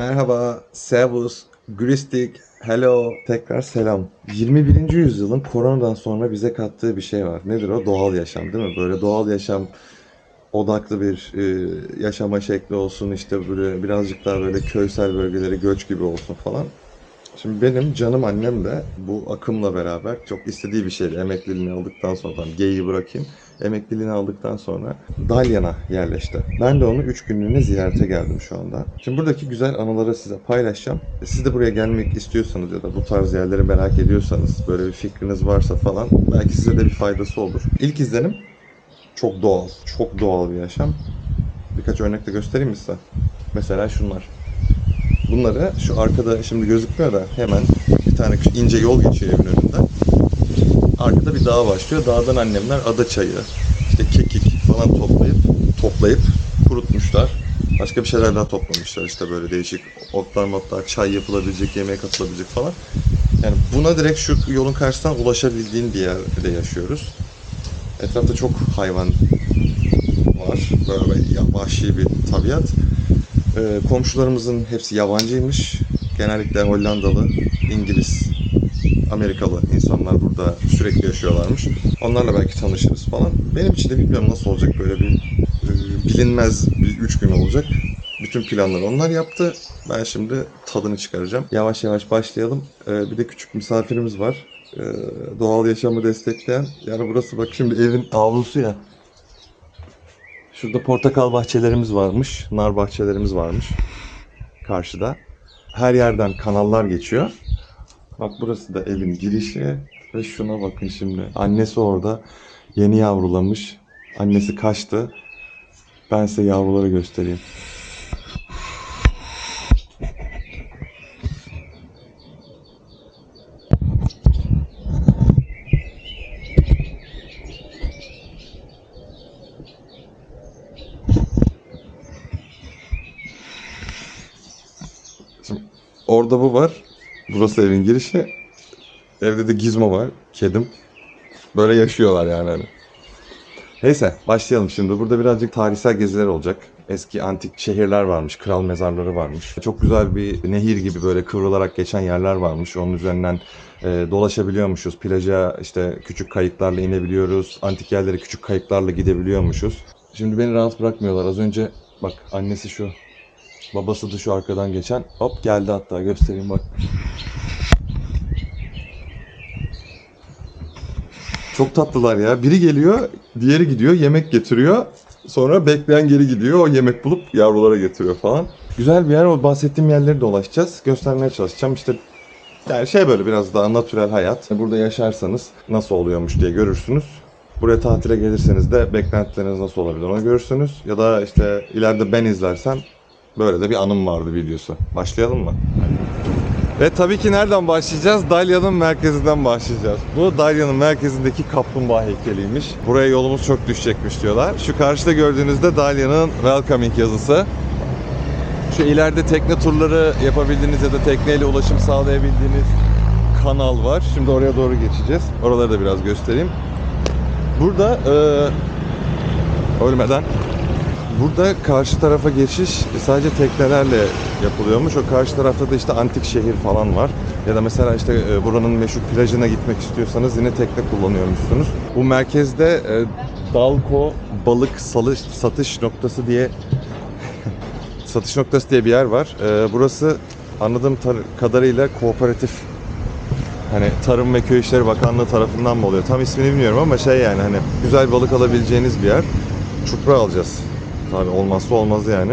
Merhaba, servus, gristik, hello, tekrar selam. 21. yüzyılın koronadan sonra bize kattığı bir şey var. Nedir o? Doğal yaşam değil mi? Böyle doğal yaşam odaklı bir e, yaşama şekli olsun, işte böyle birazcık daha böyle köysel bölgelere göç gibi olsun falan. Şimdi benim canım annem de bu akımla beraber çok istediği bir şeydi. Emekliliğini aldıktan sonra, tamam geyiği bırakayım. Emekliliğini aldıktan sonra Dalyan'a yerleşti. Ben de onu 3 günlüğüne ziyarete geldim şu anda. Şimdi buradaki güzel anıları size paylaşacağım. E, Siz de buraya gelmek istiyorsanız ya da bu tarz yerleri merak ediyorsanız, böyle bir fikriniz varsa falan belki size de bir faydası olur. İlk izlenim çok doğal, çok doğal bir yaşam. Birkaç örnek de göstereyim mi size? Mesela şunlar. Bunları şu arkada şimdi gözükmüyor da hemen bir tane ince yol geçiyor evin önünde. Arkada bir dağ başlıyor. Dağdan annemler ada çayı, işte kekik falan toplayıp toplayıp kurutmuşlar. Başka bir şeyler daha toplamışlar işte böyle değişik otlar motlar, çay yapılabilecek, yemeğe katılabilecek falan. Yani buna direkt şu yolun karşısından ulaşabildiğin bir yerde yaşıyoruz. Etrafta çok hayvan var. Böyle vahşi bir tabiat. Ee, komşularımızın hepsi yabancıymış. Genellikle Hollandalı, İngiliz, Amerikalı insanlar burada sürekli yaşıyorlarmış. Onlarla belki tanışırız falan. Benim için de bilmiyorum nasıl olacak böyle bir e, bilinmez bir üç gün olacak. Bütün planları onlar yaptı. Ben şimdi tadını çıkaracağım. Yavaş yavaş başlayalım. Ee, bir de küçük misafirimiz var. Ee, doğal yaşamı destekleyen. Yani burası bak şimdi evin avlusu ya. Şurada portakal bahçelerimiz varmış, nar bahçelerimiz varmış karşıda. Her yerden kanallar geçiyor. Bak burası da evin girişi ve şuna bakın şimdi. Annesi orada yeni yavrulamış. Annesi kaçtı. Ben size yavruları göstereyim. Orada bu var. Burası evin girişi. Evde de gizmo var. Kedim. Böyle yaşıyorlar yani hani. Neyse başlayalım şimdi. Burada birazcık tarihsel geziler olacak. Eski antik şehirler varmış, kral mezarları varmış. Çok güzel bir nehir gibi böyle kıvrılarak geçen yerler varmış. Onun üzerinden e, dolaşabiliyormuşuz. Plaja işte küçük kayıklarla inebiliyoruz. Antik yerlere küçük kayıklarla gidebiliyormuşuz. Şimdi beni rahat bırakmıyorlar. Az önce bak annesi şu. Babası da şu arkadan geçen. Hop geldi hatta göstereyim bak. Çok tatlılar ya. Biri geliyor, diğeri gidiyor, yemek getiriyor. Sonra bekleyen geri gidiyor, o yemek bulup yavrulara getiriyor falan. Güzel bir yer, o bahsettiğim yerleri dolaşacağız. Göstermeye çalışacağım. İşte yani şey böyle biraz daha natürel hayat. Burada yaşarsanız nasıl oluyormuş diye görürsünüz. Buraya tatile gelirseniz de beklentileriniz nasıl olabilir onu görürsünüz. Ya da işte ileride ben izlersem böyle de bir anım vardı videosu. Başlayalım mı? Ve tabii ki nereden başlayacağız? Dalya'nın merkezinden başlayacağız. Bu Dalya'nın merkezindeki kaplumbağa heykeliymiş. Buraya yolumuz çok düşecekmiş diyorlar. Şu karşıda gördüğünüzde Dalya'nın welcoming yazısı. Şu ileride tekne turları yapabildiğiniz ya da tekneyle ulaşım sağlayabildiğiniz kanal var. Şimdi oraya doğru geçeceğiz. Oraları da biraz göstereyim. Burada eee, ölmeden Burada karşı tarafa geçiş sadece teknelerle yapılıyormuş. O karşı tarafta da işte antik şehir falan var. Ya da mesela işte e, buranın meşhur plajına gitmek istiyorsanız yine tekne kullanıyormuşsunuz. Bu merkezde e, Dalko balık salış, satış noktası diye satış noktası diye bir yer var. E, burası anladığım kadarıyla kooperatif hani Tarım ve Köy İşleri Bakanlığı tarafından mı oluyor? Tam ismini bilmiyorum ama şey yani hani güzel balık alabileceğiniz bir yer. Çupra alacağız. Tabii olmazsa olmazı yani.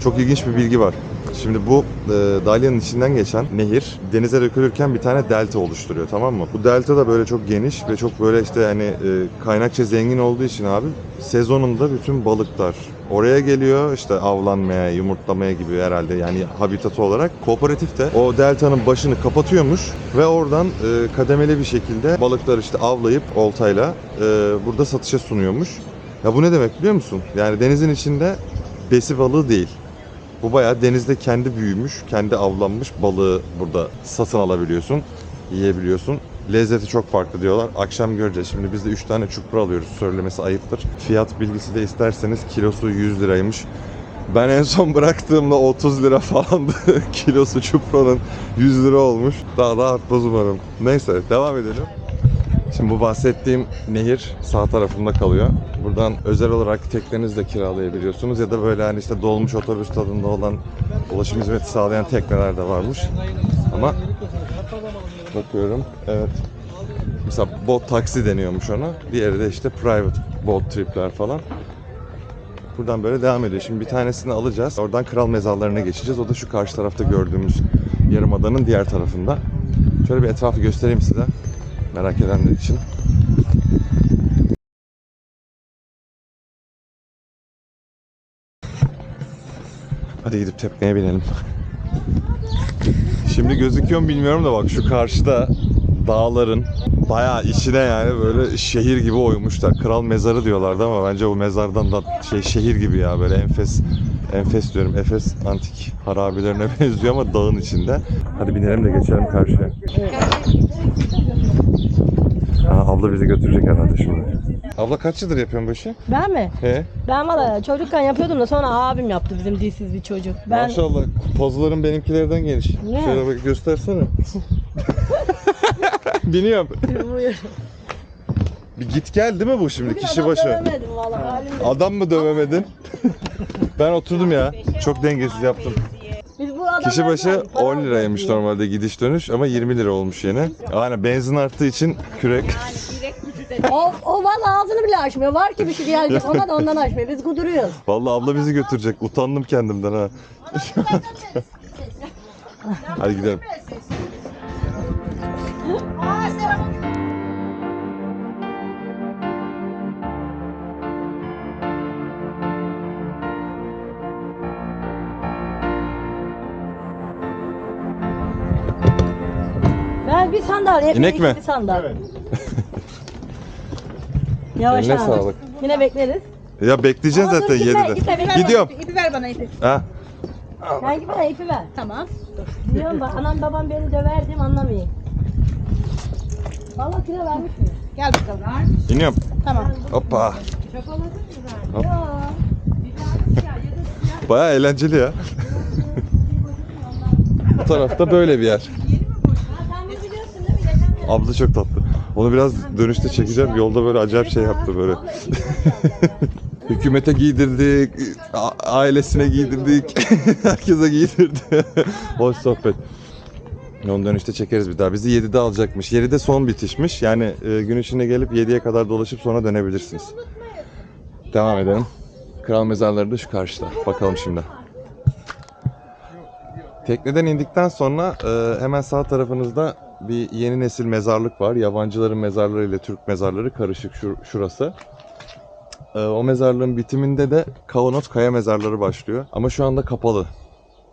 Çok ilginç bir bilgi var. Şimdi bu e, Dalya'nın içinden geçen nehir denize dökülürken bir tane delta oluşturuyor tamam mı? Bu delta da böyle çok geniş ve çok böyle işte hani e, kaynakça zengin olduğu için abi sezonunda bütün balıklar oraya geliyor işte avlanmaya, yumurtlamaya gibi herhalde yani habitatı olarak. Kooperatif de o deltanın başını kapatıyormuş ve oradan e, kademeli bir şekilde balıklar işte avlayıp oltayla e, burada satışa sunuyormuş. Ya bu ne demek biliyor musun? Yani denizin içinde besi balığı değil. Bu bayağı denizde kendi büyümüş, kendi avlanmış balığı burada satın alabiliyorsun, yiyebiliyorsun. Lezzeti çok farklı diyorlar. Akşam göreceğiz. Şimdi biz de 3 tane çupra alıyoruz. Söylemesi ayıptır. Fiyat bilgisi de isterseniz kilosu 100 liraymış. Ben en son bıraktığımda 30 lira falandı. Kilosu çupranın 100 lira olmuş. Daha da artmaz umarım. Neyse devam edelim. Şimdi bu bahsettiğim nehir sağ tarafımda kalıyor. Buradan özel olarak teknenizi de kiralayabiliyorsunuz ya da böyle hani işte dolmuş otobüs tadında olan ulaşım hizmeti sağlayan tekneler de varmış. Ama bakıyorum evet. Mesela boat taksi deniyormuş ona. Diğeri de işte private boat tripler falan. Buradan böyle devam ediyor. Şimdi bir tanesini alacağız. Oradan kral mezarlarına geçeceğiz. O da şu karşı tarafta gördüğümüz yarımadanın diğer tarafında. Şöyle bir etrafı göstereyim size. Merak edenler için. Hadi gidip tekneye binelim. Şimdi gözüküyor mu bilmiyorum da bak şu karşıda dağların bayağı içine yani böyle şehir gibi oymuşlar. Kral mezarı diyorlardı ama bence bu mezardan da şey şehir gibi ya böyle enfes enfes diyorum Efes antik harabelerine benziyor ama dağın içinde. Hadi binelim de geçelim karşıya. Abla bizi götürecek herhalde şimdi. Abla kaç yıldır yapıyorsun bu işi? Ben mi? He? Ben valla çocukken yapıyordum da sonra abim yaptı bizim dilsiz bir çocuk. Ben Maşallah pozların benimkilerden geniş. Ne? Şöyle bak göstersene. Biniyorum. Buyur. Bir git gel değil mi bu şimdi Bugün kişi adam başı? dövemedim valla halimde. Adam mı dövemedin? ben oturdum ya. Çok dengesiz yaptım. Biz bu Kişi başı para 10 liraymış alıyoruz. normalde gidiş dönüş ama 20 lira olmuş yine. Aynen benzin arttığı için kürek. O, o valla ağzını bile açmıyor. Var ki bir şey gelecek ona da ondan açmıyor. Biz kuduruyoruz. Vallahi abla bizi götürecek. Utandım kendimden ha. Hadi gidelim. Ben bir sandalye. İnek mi? Bir sandalye. Yavaş Eline abi. sağlık. Yine bekleriz. Ya bekleyeceğiz Ama dur, zaten gitme, 7'de. gitme, gitme. Gidiyorum. İpi ver bana ipi. Ha. Sen gibi bana ipi ver. Tamam. Diyorum bak anam babam beni döverdim anlamayayım. Valla kilo vermiş mi? Gel bakalım. İniyorum. Tamam. Hoppa. Hop. Ya. Baya eğlenceli ya. Bu tarafta böyle bir yer. Abla çok tatlı. Onu biraz dönüşte çekeceğim. Yolda böyle acayip şey yaptı böyle. Hükümete giydirdik, ailesine giydirdik, herkese giydirdi. Hoş sohbet. Onu dönüşte çekeriz bir daha. Bizi 7'de alacakmış. 7'de son bitişmiş. Yani e, gün içinde gelip 7'ye kadar dolaşıp sonra dönebilirsiniz. Devam edelim. Kral mezarları da şu karşıda. Bakalım şimdi. Tekneden indikten sonra e, hemen sağ tarafınızda bir yeni nesil mezarlık var. Yabancıların mezarları ile Türk mezarları karışık şur- şurası. E, o mezarlığın bitiminde de Kavanoz Kaya mezarları başlıyor. Ama şu anda kapalı.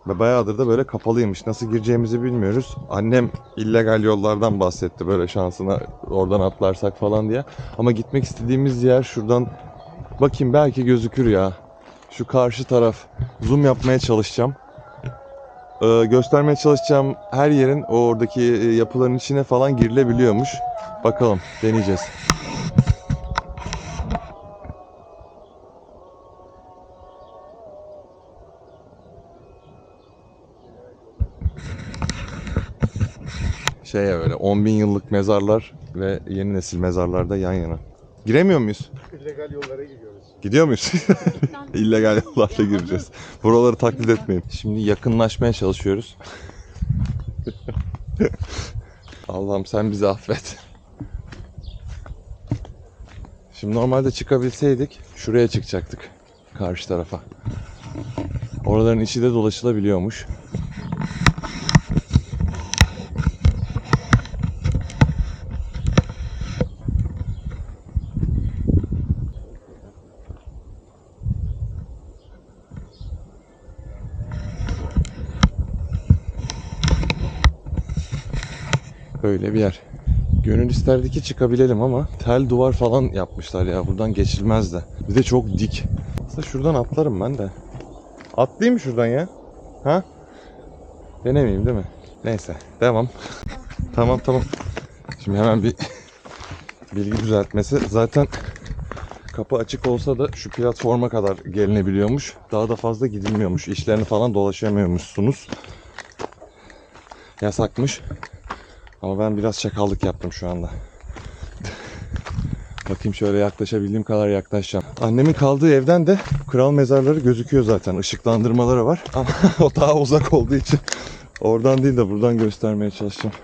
Ve bayağıdır da böyle kapalıymış. Nasıl gireceğimizi bilmiyoruz. Annem illegal yollardan bahsetti böyle şansına oradan atlarsak falan diye. Ama gitmek istediğimiz yer şuradan bakayım belki gözükür ya. Şu karşı taraf. Zoom yapmaya çalışacağım. Ee, göstermeye çalışacağım her yerin oradaki e, yapıların içine falan girilebiliyormuş. Bakalım deneyeceğiz. Şey böyle 10 bin yıllık mezarlar ve yeni nesil mezarlar da yan yana. Giremiyor muyuz? illegal yollara gidiyoruz. Gidiyor muyuz? İllegal yollarla gireceğiz. Buraları taklit etmeyin. Şimdi yakınlaşmaya çalışıyoruz. Allah'ım sen bizi affet. Şimdi normalde çıkabilseydik şuraya çıkacaktık. Karşı tarafa. Oraların içi de dolaşılabiliyormuş. Böyle bir yer. Gönül isterdi ki çıkabilelim ama tel duvar falan yapmışlar ya. Buradan geçilmez de. Bir de çok dik. Aslında şuradan atlarım ben de. Atlayayım şuradan ya? Ha? Denemeyeyim değil mi? Neyse. Devam. tamam tamam. Şimdi hemen bir bilgi düzeltmesi. Zaten kapı açık olsa da şu platforma kadar gelinebiliyormuş. Daha da fazla gidilmiyormuş. İşlerini falan dolaşamıyormuşsunuz. Yasakmış. Ama ben biraz çakallık yaptım şu anda. Bakayım şöyle yaklaşabildiğim kadar yaklaşacağım. Annemin kaldığı evden de kral mezarları gözüküyor zaten. Işıklandırmaları var. Ama o daha uzak olduğu için oradan değil de buradan göstermeye çalışacağım.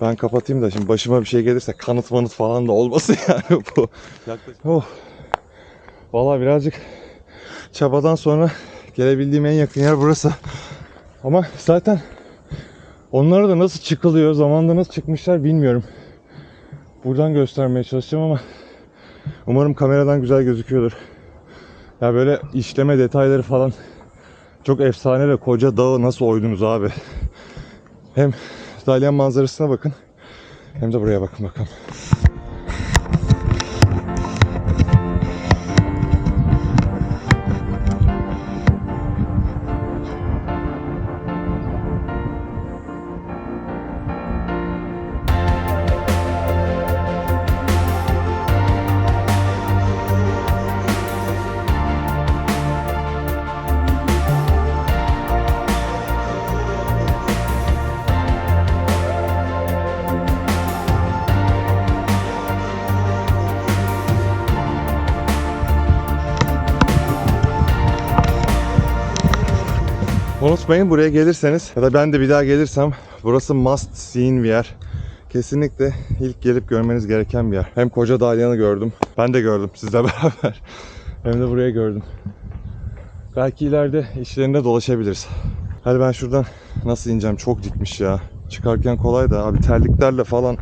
Ben kapatayım da şimdi başıma bir şey gelirse kanıt manıt falan da olmasın yani bu. Oh. Vallahi birazcık çabadan sonra gelebildiğim en yakın yer burası. Ama zaten onlara da nasıl çıkılıyor, zamanda nasıl çıkmışlar bilmiyorum. Buradan göstermeye çalışacağım ama umarım kameradan güzel gözüküyordur. Ya böyle işleme detayları falan çok efsane ve koca dağı nasıl oydunuz abi. Hem Dalyan manzarasına bakın hem de buraya bakın bakalım. Unutmayın buraya gelirseniz ya da ben de bir daha gelirsem burası must seen bir yer. Kesinlikle ilk gelip görmeniz gereken bir yer. Hem koca dalyanı gördüm. Ben de gördüm sizle beraber. Hem de burayı gördüm. Belki ileride işlerinde dolaşabiliriz. Hadi ben şuradan nasıl ineceğim? Çok dikmiş ya. Çıkarken kolay da abi terliklerle falan.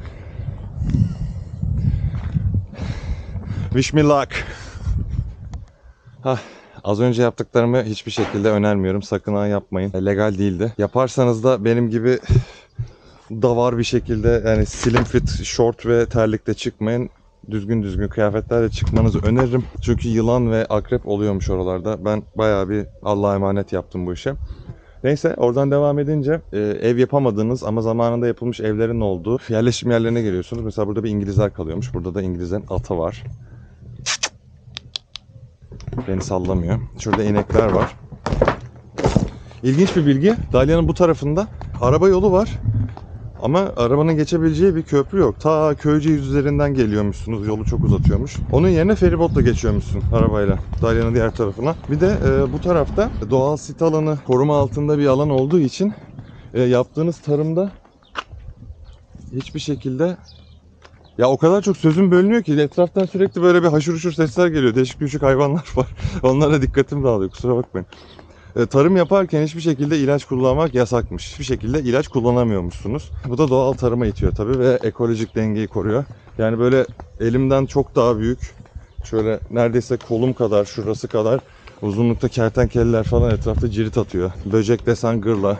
Wish me luck. Hah, Az önce yaptıklarımı hiçbir şekilde önermiyorum. Sakın ha yapmayın. Legal değildi. Yaparsanız da benim gibi davar bir şekilde yani slim fit, short ve terlikle çıkmayın. Düzgün düzgün kıyafetlerle çıkmanızı öneririm. Çünkü yılan ve akrep oluyormuş oralarda. Ben bayağı bir Allah'a emanet yaptım bu işe. Neyse oradan devam edince e, ev yapamadığınız ama zamanında yapılmış evlerin olduğu yerleşim yerlerine geliyorsunuz. Mesela burada bir İngilizler kalıyormuş. Burada da İngilizlerin atı var. Beni sallamıyor. Şurada inekler var. İlginç bir bilgi. Dalyanın bu tarafında araba yolu var. Ama arabanın geçebileceği bir köprü yok. Ta Köyceğiz üzerinden geliyormuşsunuz. Yolu çok uzatıyormuş. Onun yerine feribotla geçiyormuşsun arabayla. Dalyanın diğer tarafına. Bir de e, bu tarafta doğal sit alanı koruma altında bir alan olduğu için e, yaptığınız tarımda hiçbir şekilde ya o kadar çok sözüm bölünüyor ki etraftan sürekli böyle bir haşır uşur sesler geliyor. Değişik değişik hayvanlar var. Onlara dikkatim dağılıyor kusura bakmayın. E, Tarım yaparken hiçbir şekilde ilaç kullanmak yasakmış. Hiçbir şekilde ilaç kullanamıyormuşsunuz. Bu da doğal tarıma itiyor tabii ve ekolojik dengeyi koruyor. Yani böyle elimden çok daha büyük, şöyle neredeyse kolum kadar, şurası kadar uzunlukta kertenkeleler falan etrafta cirit atıyor. Böcek desen gırla,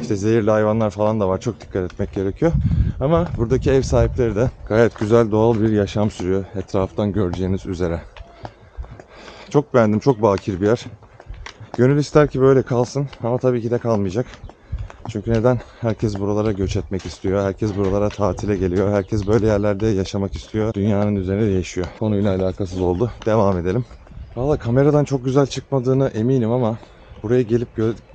işte zehirli hayvanlar falan da var. Çok dikkat etmek gerekiyor. Ama buradaki ev sahipleri de gayet güzel doğal bir yaşam sürüyor. Etraftan göreceğiniz üzere. Çok beğendim. Çok bakir bir yer. Gönül ister ki böyle kalsın ama tabii ki de kalmayacak. Çünkü neden? Herkes buralara göç etmek istiyor. Herkes buralara tatile geliyor. Herkes böyle yerlerde yaşamak istiyor. Dünyanın üzerine değişiyor. Konuyla alakasız oldu. Devam edelim. Valla kameradan çok güzel çıkmadığını eminim ama buraya gelip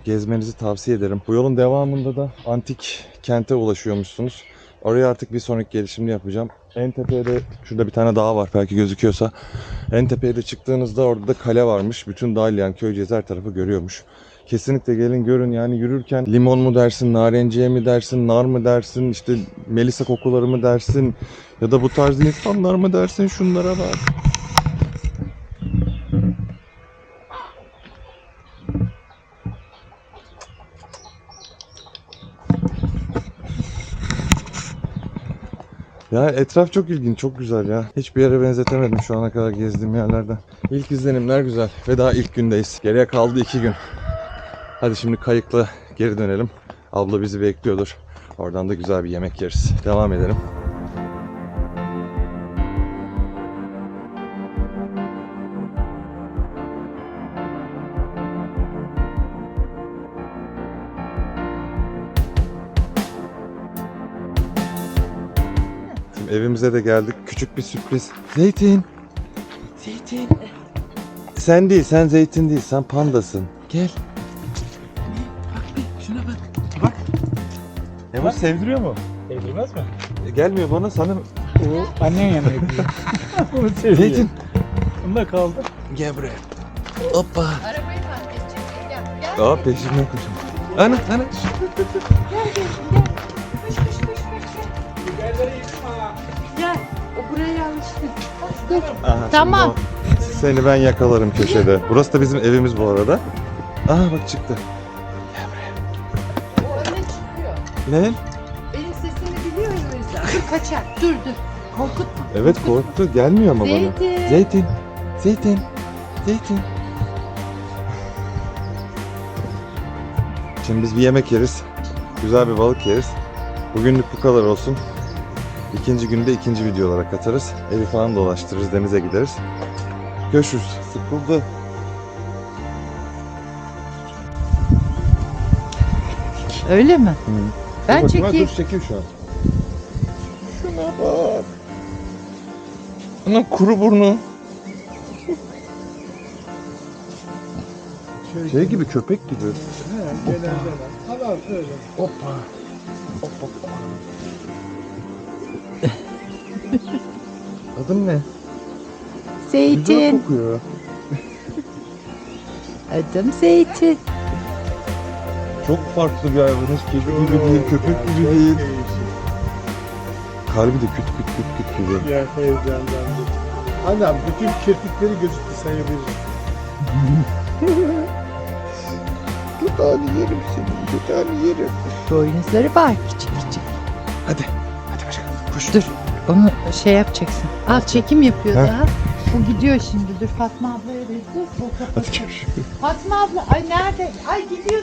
gezmenizi tavsiye ederim. Bu yolun devamında da antik kente ulaşıyormuşsunuz. Oraya artık bir sonraki gelişimini yapacağım. En tepeye de şurada bir tane dağ var belki gözüküyorsa. En tepeye de çıktığınızda orada da kale varmış. Bütün Dalyan, Köyceğiz her tarafı görüyormuş. Kesinlikle gelin görün yani yürürken limon mu dersin, narenciye mi dersin, nar mı dersin, işte melisa kokuları mı dersin ya da bu tarz insanlar mı dersin şunlara bak. Ya etraf çok ilginç, çok güzel ya. Hiçbir yere benzetemedim şu ana kadar gezdiğim yerlerden. İlk izlenimler güzel ve daha ilk gündeyiz. Geriye kaldı iki gün. Hadi şimdi kayıkla geri dönelim. Abla bizi bekliyordur. Oradan da güzel bir yemek yeriz. Devam edelim. Evimize de geldik. Küçük bir sürpriz. Zeytin. Zeytin. Sen değil, sen zeytin değil, sen pandasın. Gel. Şuna bak. Bak. Yavaş sevdiriyor mu? Evlenmez mi? E, Gelmiyor bana sanırım. O annen yanına gidiyor. Bunu seviyor. Zeytin. Bunda kaldı. Gel buraya. Hoppa. Arabayı fark edecek. Gel. Gel. Aa peşimden koşun. Ana ana. Gel gel gel. Buraya alıştı. Dur. Aha, şimdi Tamam. o- Seni ben yakalarım köşede. Burası da bizim evimiz bu arada. Aa bak çıktı. O öne çıkıyor. Ne? Benim sesimi biliyor o yüzden. Dur kaçar. Dur dur. Korkutma. Evet korktu. Gelmiyor ama bana. Zeytin. Zeytin. Zeytin. Zeytin. Şimdi biz bir yemek yeriz. Güzel bir balık yeriz. Bugünlük bu kadar olsun. İkinci günde ikinci videolara katarız. Evi falan dolaştırırız, denize gideriz. Görüşürüz. Sıkıldı. Öyle mi? Ben Dur bakayım, çekeyim. Dur çekeyim şu an. Şuna bak. Ana kuru burnu. Şey gibi köpek gibi. He, gelen gelen. Tamam öyle. Hoppa. Hoppa. Adın ne? Güzel Zeytin. kokuyor. Adım Zeytin. Çok farklı bir hayvanız. Kedi gibi değil, köpek gibi değil. Kalbi de küt küt küt küt gibi. Ya heyecanlandı. Annem bütün kirpikleri gözüktü sayabilir. Dudağını yerim senin, dudağını yerim. Boynuzları var küçük küçük. Hadi. Hadi bakalım. Koş. Dur. Onu şey yapacaksın. Al çekim yapıyor Ha. daha. Bu gidiyor şimdi. Dur Fatma ablaya. O kapatıyor. görüşürüz. Fatma abla ay nerede? Ay gidiyor.